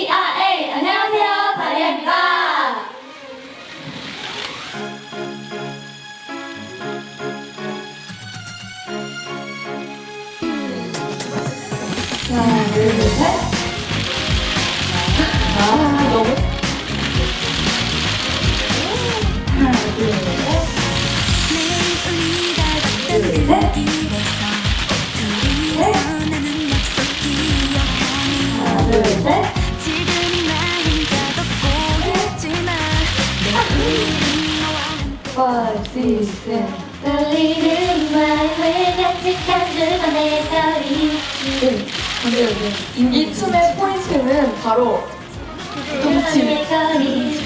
DRA 안녕하세요. 다리아입니다. 하나 둘셋 아 너무 둘셋 하나 둘셋. Five, six, seven. 떨리는 마음을 간직한 그만의 거리 네, 근데 여기 이 춤의 포인트는 바로 동치. 그만의 거리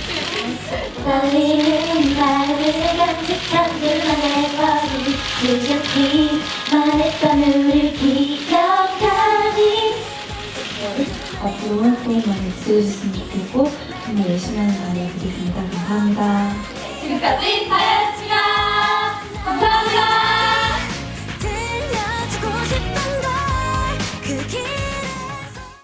떨리는 마음을 간직한 활동 많이 지어주셨으면 좋겠고 정말 열심히 하는 마음을 드리겠습니다. 감사합니다. 지금까지 다현